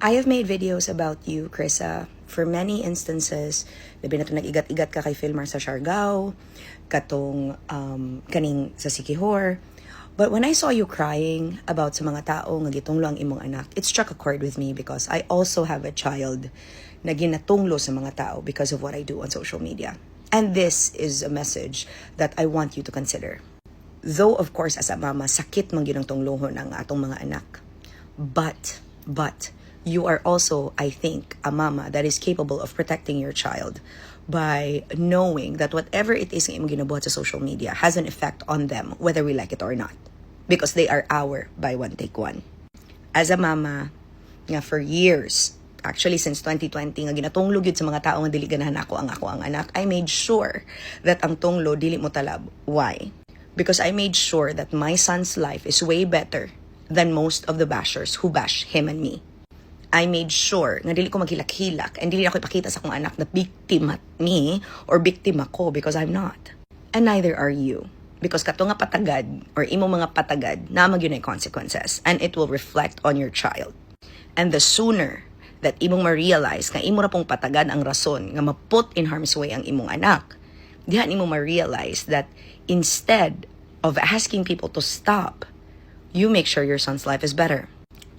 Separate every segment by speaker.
Speaker 1: I have made videos about you, Krissa, for many instances. Labi na nag-igat-igat ka kay Filmar sa Siargao, katong um, kaning sa Sikihor. But when I saw you crying about sa mga tao nga gitunglo ang imong anak, it struck a chord with me because I also have a child na ginatunglo sa mga tao because of what I do on social media. And this is a message that I want you to consider. Though, of course, as a mama, sakit man ginang tunglohon ang atong mga anak. But, but, you are also, I think, a mama that is capable of protecting your child by knowing that whatever it is imong ginabuhat sa social media has an effect on them, whether we like it or not. Because they are our buy one, take one. As a mama, nga for years, actually since 2020 nga ginatunglo gyud sa mga tao nga dili ganahan ako ang ako ang anak I made sure that ang tunglo dili mo talab why because I made sure that my son's life is way better than most of the bashers who bash him and me I made sure nga dili ko maghilak-hilak and dili ako ipakita sa akong anak na biktima me or biktima ko because I'm not. And neither are you. Because kato nga patagad or imo mga patagad na magyun ay consequences and it will reflect on your child. And the sooner that imong ma-realize nga imo ra pong patagan ang rason nga ma-put in harm's way ang imong anak, diha nimo ma-realize that instead of asking people to stop, you make sure your son's life is better.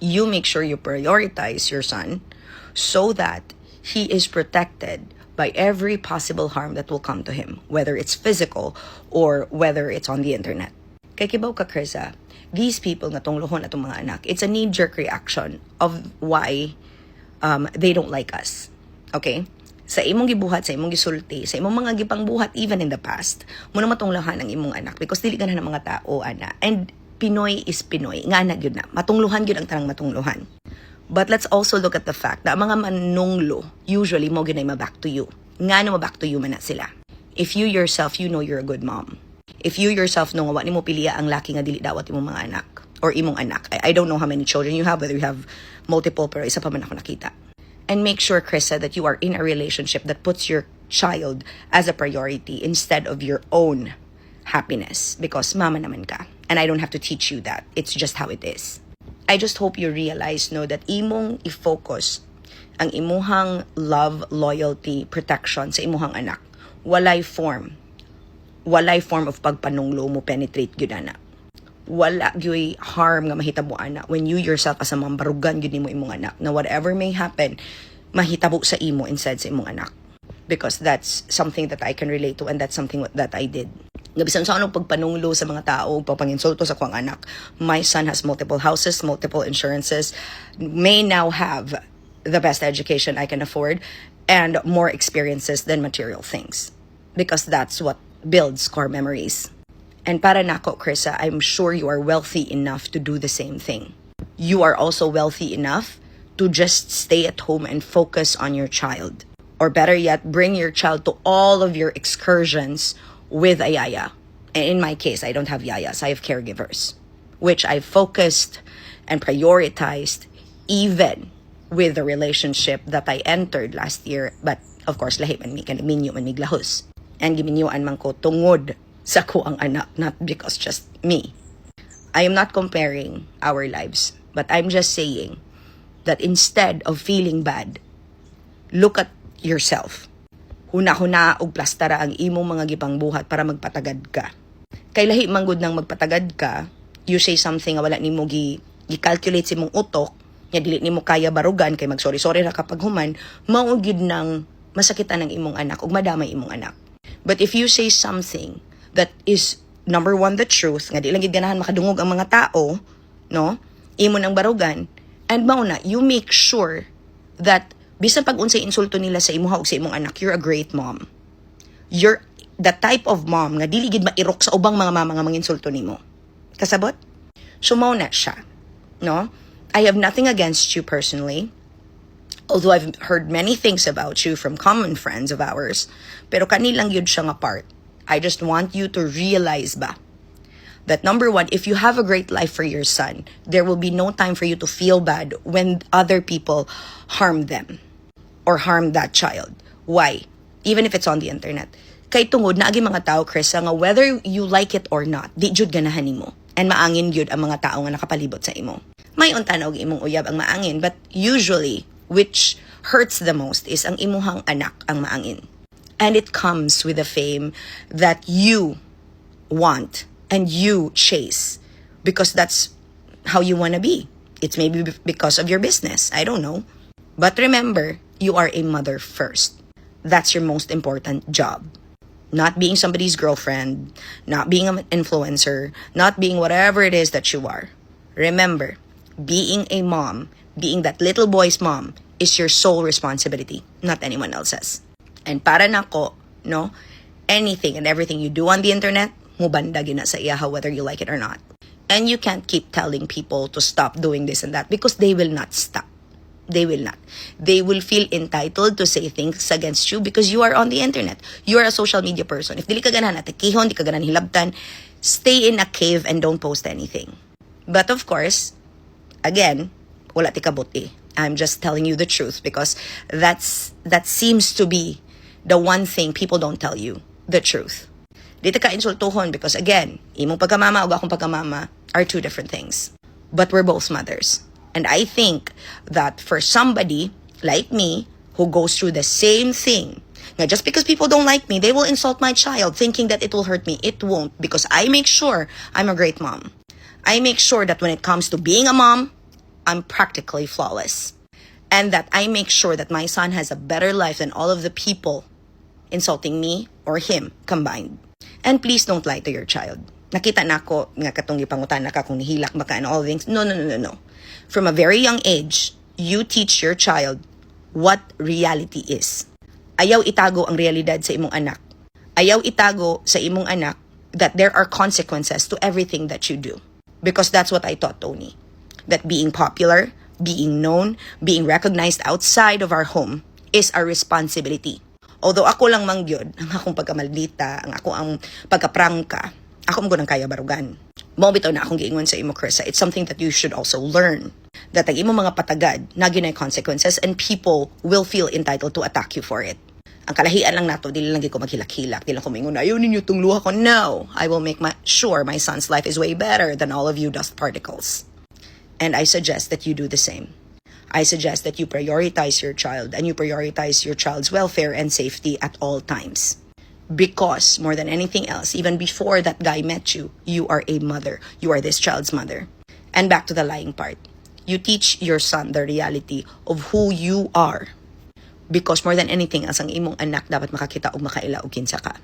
Speaker 1: You make sure you prioritize your son so that he is protected by every possible harm that will come to him, whether it's physical or whether it's on the internet. Kay kibaw ka, Krisa, these people nga tunglohon atong mga anak, it's a knee-jerk reaction of why um, they don't like us. Okay? Sa imong gibuhat, sa imong gisulti, sa imong mga gipang buhat even in the past, mo na matunglohan ang imong anak because dili ka na ng mga tao, ana. And Pinoy is Pinoy. Nga na gyud na. Matungluhan gyud ang tanang matungluhan. But let's also look at the fact ang mga manunglo, usually mo ginay ma-back to you. Nga na ma-back to you man na sila. If you yourself, you know you're a good mom. If you yourself know nga wa nimo piliya ang laki nga dili dawat imong mga anak or imong anak. I, I don't know how many children you have, whether you have multiple, pero isa pa man ako nakita. And make sure, Krista, that you are in a relationship that puts your child as a priority instead of your own happiness. Because mama naman ka. And I don't have to teach you that. It's just how it is. I just hope you realize, no, that imong i-focus ang imuhang love, loyalty, protection sa imuhang anak. Walay form. Walay form of pagpanunglo mo penetrate gyud ana wala gyoy harm nga mahitabo ana when you yourself as a mom barugan gyud nimo imong anak na whatever may happen mahitabo sa imo instead sa imong anak because that's something that I can relate to and that's something that I did nga bisan sa anong pagpanunglo sa mga tao pagpanginsulto sa kuang anak my son has multiple houses multiple insurances may now have the best education I can afford and more experiences than material things because that's what builds core memories and para nako, Krisa, I'm sure you are wealthy enough to do the same thing. You are also wealthy enough to just stay at home and focus on your child. Or better yet, bring your child to all of your excursions with a yaya. And in my case, I don't have yayas, I have caregivers, which I focused and prioritized even with the relationship that I entered last year. But of course, lahi man mi, minyo man mi glahos. And giminyuan man ko tungod sa ko ang anak, not because just me. I am not comparing our lives, but I'm just saying that instead of feeling bad, look at yourself. Huna-huna og plastara ang imong mga gipang buhat para magpatagad ka. Kay lahi manggod nang magpatagad ka, you say something nga wala nimo gi gi-calculate sa imong utok, nga dili nimo kaya barugan kay mag-sorry-sorry ra kapag human, mao gyud nang masakitan ang imong anak ug madamay imong anak. But if you say something that is number one the truth nga di lang gid ganahan makadungog ang mga tao no imo nang barugan and mao na you make sure that bisan pag unsay insulto nila sa imuha ug sa imong anak you're a great mom. You're the type of mom nga dili gid mairok sa ubang mga mama nga manginsulto nimo. Kasabot? So na siya no? I have nothing against you personally although I've heard many things about you from common friends of ours, pero kanilang yun siya nga part. I just want you to realize ba that number one, if you have a great life for your son, there will be no time for you to feel bad when other people harm them or harm that child. Why? Even if it's on the internet. Kay tungod na agi mga tao, Chris, nga whether you like it or not, di jud ganahan nimo. And maangin yun ang mga tao nga nakapalibot sa imo. may unta na og imong uyab ang maangin. But usually, which hurts the most is ang imuhang anak ang maangin. And it comes with the fame that you want and you chase because that's how you want to be. It's maybe be- because of your business. I don't know. But remember, you are a mother first. That's your most important job. Not being somebody's girlfriend, not being an influencer, not being whatever it is that you are. Remember, being a mom, being that little boy's mom, is your sole responsibility, not anyone else's. And para nako, no, anything and everything you do on the internet, mubanda gina sa iyaha whether you like it or not. And you can't keep telling people to stop doing this and that because they will not stop. They will not. They will feel entitled to say things against you because you are on the internet. You are a social media person. If dili ka ganahan atakihon, di ka ganahan hilabtan, stay in a cave and don't post anything. But of course, again, wala ti kabuti. I'm just telling you the truth because that's that seems to be the one thing people don't tell you, the truth. Dito ka insultuhon because again, imong pagkamama o akong pagkamama are two different things. But we're both mothers. And I think that for somebody like me who goes through the same thing, now just because people don't like me, they will insult my child thinking that it will hurt me. It won't because I make sure I'm a great mom. I make sure that when it comes to being a mom, I'm practically flawless. And that I make sure that my son has a better life than all of the people insulting me or him combined. And please don't lie to your child. Nakita na ako nga katong gipangutan ka kung nihilak ba ka and all things. No, no, no, no, no. From a very young age, you teach your child what reality is. Ayaw itago ang realidad sa imong anak. Ayaw itago sa imong anak that there are consequences to everything that you do. Because that's what I taught Tony. That being popular, being known, being recognized outside of our home is our responsibility. Although ako lang mangyod, ang akong pagkamaldita, ang ako ang pagkaprangka, ako mo nang kaya barugan. Mo bitaw na akong giingon sa imo, Krisa. It's something that you should also learn. That ang imo mga patagad, na ginay consequences and people will feel entitled to attack you for it. Ang kalahian lang nato, dili lang ko maghilak-hilak, dili lang ko mingon, ayaw ninyo tong luha ko. No, I will make my, sure my son's life is way better than all of you dust particles. And I suggest that you do the same. I suggest that you prioritize your child and you prioritize your child's welfare and safety at all times. Because more than anything else, even before that guy met you, you are a mother. You are this child's mother. And back to the lying part. You teach your son the reality of who you are. Because more than anything else, ang imong anak dapat makakita og makaila og kinsa ka.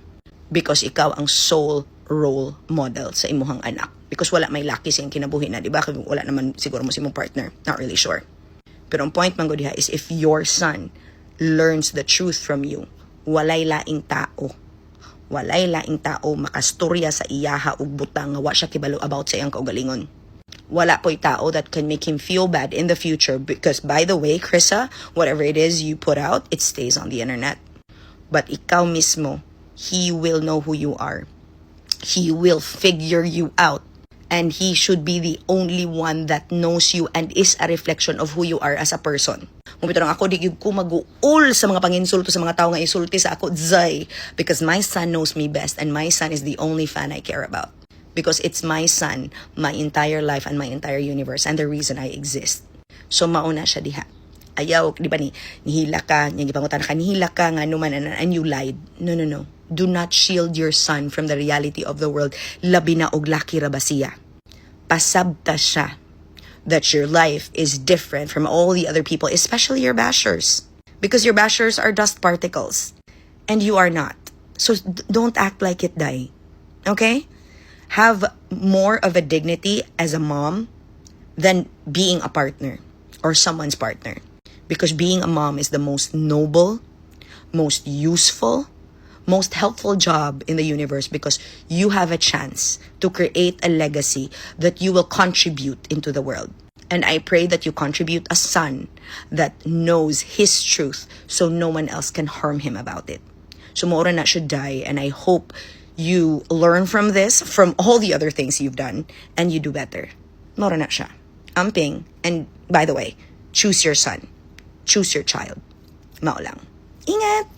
Speaker 1: Because ikaw ang sole role model sa imuhang anak. Because wala may laki siyang kinabuhi na, di ba? Kaya Wala naman siguro mo si imong partner. Not really sure. Pero ang point man diha is if your son learns the truth from you, walay laing tao. Walay laing tao makastorya sa iyaha ug butang nga wa siya kibalo about sa iyang kaugalingon. Wala po'y tao that can make him feel bad in the future because by the way, Krissa, whatever it is you put out, it stays on the internet. But ikaw mismo, he will know who you are. He will figure you out. And he should be the only one that knows you and is a reflection of who you are as a person. Mumito lang ako, di ko mag-uul sa mga panginsulto sa mga tao nga isulti sa ako, zay. Because my son knows me best and my son is the only fan I care about. Because it's my son, my entire life and my entire universe and the reason I exist. So mauna siya diha. Ayaw, di ba ni, nihila ka, niya gipangutan ka, nihila ka nga numan and, and you lied. No, no, no. Do not shield your son from the reality of the world. Labi na og laki. Pasabta siya that your life is different from all the other people, especially your bashers. Because your bashers are dust particles. And you are not. So don't act like it, Dai. Okay? Have more of a dignity as a mom than being a partner or someone's partner. Because being a mom is the most noble, most useful, most helpful job in the universe because you have a chance to create a legacy that you will contribute into the world. And I pray that you contribute a son that knows his truth so no one else can harm him about it. So Mora na should die and I hope you learn from this, from all the other things you've done, and you do better. Na siya. Amping. And by the way, choose your son. Choose your child. Mao lang. Ingat!